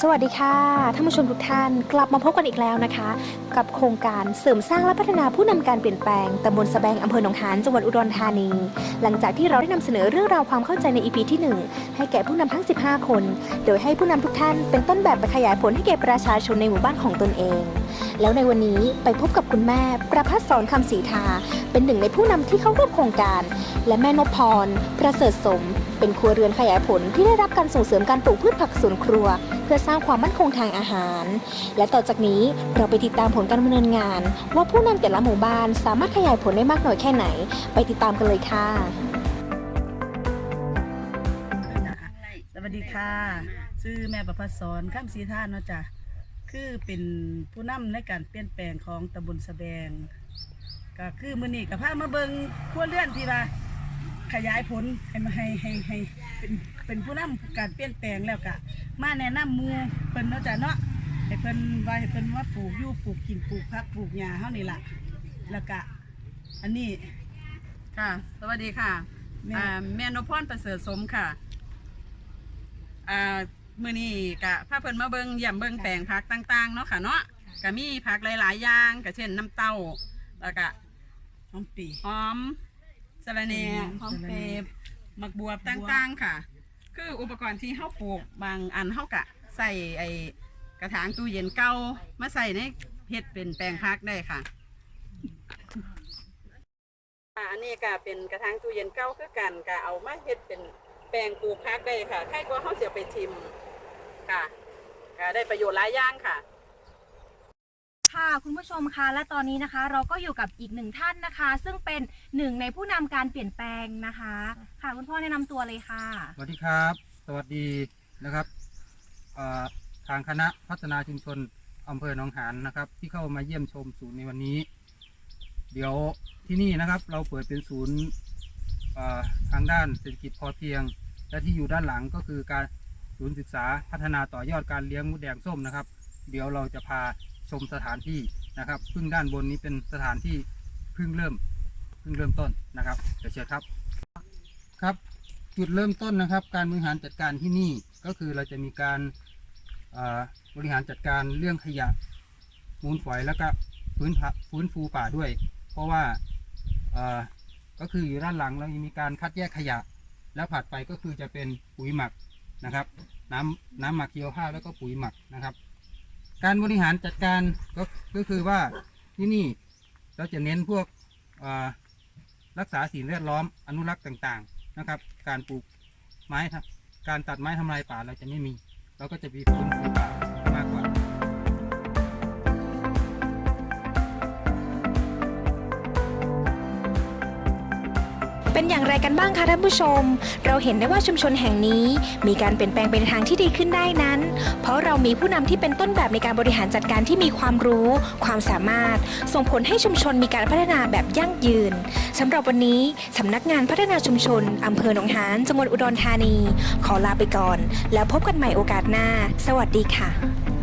สวัสดีค่ะท่านผู้ชมทุกท่านกลับมาพบกันอีกแล้วนะคะ กับโครงการเสริมสร้างและพัฒนาผู้นำการเปลี่ยนแปลงตำบลสะแบงอำเภอหนองหานจังหวัดอุดรธานี หลังจากที่เราได้นำเสนอเรื่องราวความเข้าใจใน EP ที่ 1 ให้แก่ผู้นำทั้ง 15 คน โดยให้ผู้นำทุกท่านเป็นต้นแบบไปขยายผลให้แก่ประชาชนในหมู่บ้านของตนเอง แล้วในวันนี้ไปพบกับคุณแม่ ประพัฒสอนคำศรีทา เป็นหนึ่งในผู้นำที่เข้าร่วมโครงการ และแม่นพพร ประเสริฐสม เป็นครัวเรือนขยายผลที่ได้รับการส่งเสริมการปลูกพืชผักสวนครัว เพื่อสร้างความมั่นคงทางอาหาร และต่อจากนี้เราไปติดตามผลการดำเนินงาน ว่าผู้นำแต่ละหมู่บ้านสามารถขยายผลได้มากน้อยแค่ไหน ไปติดตามกันเลยค่ะ สวัสดีค่ะ ชื่อแม่ประพัฒสอนข้ามสีท่านเนาะจ้ะ คือเป็นผู้นำในการเปลี่ยนแปลงของตำบลสะแบง ก็คือมือนี้ก็พามาเบิงครัวเรือนที่ว่า ขยายผลให้มาให้ให้ให้เป็นเป็นผู้นำการเปลี่ยนแปลงแล้วก็มาแนะนำหมู่เพิ่นเนาะจ้ะเนาะให้เพิ่นว่าให้เพิ่นว่าปลูกอยู่ปลูกกินปลูกผักปลูกหญ้าเฮานี่ล่ะแล้วก็อันนี้ ค่ะ สวัสดีค่ะแม่ อ่าแม่นพพรประเสริฐสมค่ะอ่ามื้อนี้กะพาเพิ่นมาเบิ่งเยี่ยมเบิ่งแปลงผักต่างๆเนาะค่ะเนาะก็มีผักหลายๆอย่างก็เช่นน้ำเต้าแล้วก็น้องปีหอม สะระแหน่อืมหอมสะระแหน่เปบมักบวบต่างๆค่ะ คืออุปกรณ์ที่เฮาปลูกบางอันเฮากะใส่ไอ้กระถางตู้เย็นเก่ามาใส่ในเฮ็ดเป็นแปลงผักได้ค่ะอ่าอันนี้ก็เป็นกระถางตู้เย็นเก่าคือกันก็เอามาเฮ็ดเป็นแปลงปลูกพักได้ค่ะใครก็เฮาเสียไปทิมค่ะก็ได้ประโยชน์หลายอย่างค่ะ ค่ะคุณผู้ชมคะและตอนนี้นะคะ เราก็อยู่กับอีกหนึ่งท่านนะคะ ซึ่งเป็นหนึ่งในผู้นำการเปลี่ยนแปลงนะคะ ค่ะคุณพ่อแนะนำตัวเลยค่ะ สวัสดีครับ สวัสดีนะครับเอ่อทางคณะพัฒนาชุมชนอำเภอหนองหานนะครับ ที่เข้ามาเยี่ยมชมศูนย์ในวันนี้ เดี๋ยวที่นี่นะครับ เราเปิดเป็นศูนย์เอ่อทางด้านเศรษฐกิจพอเพียง และที่อยู่ด้านหลังก็คือการศูนย์ศึกษาพัฒนาต่อยอดการเลี้ยงมดแดงส้มนะครับ เดี๋ยวเราจะพา ชมสถานที่นะครับซึ่งด้านบนนี้เป็นสถานที่เพิ่งเริ่มเพิ่งเริ่มต้นนะครับเดี๋ยวเชิญครับครับ จุดเริ่มต้นนะครับ การบริหารจัดการที่นี่ก็คือเราจะมีการบริหารจัดการเรื่องขยะมูลฝอยแล้วก็ฟื้นผฟื้นฟูป่าด้วย เพราะว่าก็คืออยู่ด้านหลังเรายังมีการคัดแยกขยะ แล้วผัดไปก็คือจะเป็นปุ๋ยหมักนะครับ น้ำน้ำหมักเกียวผ้าแล้วก็ปุ๋ยหมักนะครับ การบริหารจัดการก็ก็คือว่าที่นี่เราจะเน้นพวกรักษาสิ่งแวดล้อมอนุรักษ์ต่างๆนะครับ การปลูกไม้ทำการตัดไม้ทำลายป่าเราจะไม่มี เราก็จะมีพื้นฟูป่า เป็นอย่างไรกันบ้างคะท่านผู้ชม เราเห็นได้ว่าชุมชนแห่งนี้ มีการเปลี่ยนแปลงไปในทางที่ดีขึ้นได้นั้น เพราะเรามีผู้นำที่เป็นต้นแบบในการบริหารจัดการที่มีความรู้ ความสามารถ ส่งผลให้ชุมชนมีการพัฒนาแบบยั่งยืนสำหรับวันนี้สำนักงานพัฒนาชุมชนอำเภอหนองหานจังหวัดอุดรธานี ขอลาไปก่อน แล้วพบกันใหม่โอกาสหน้า สวัสดีค่ะ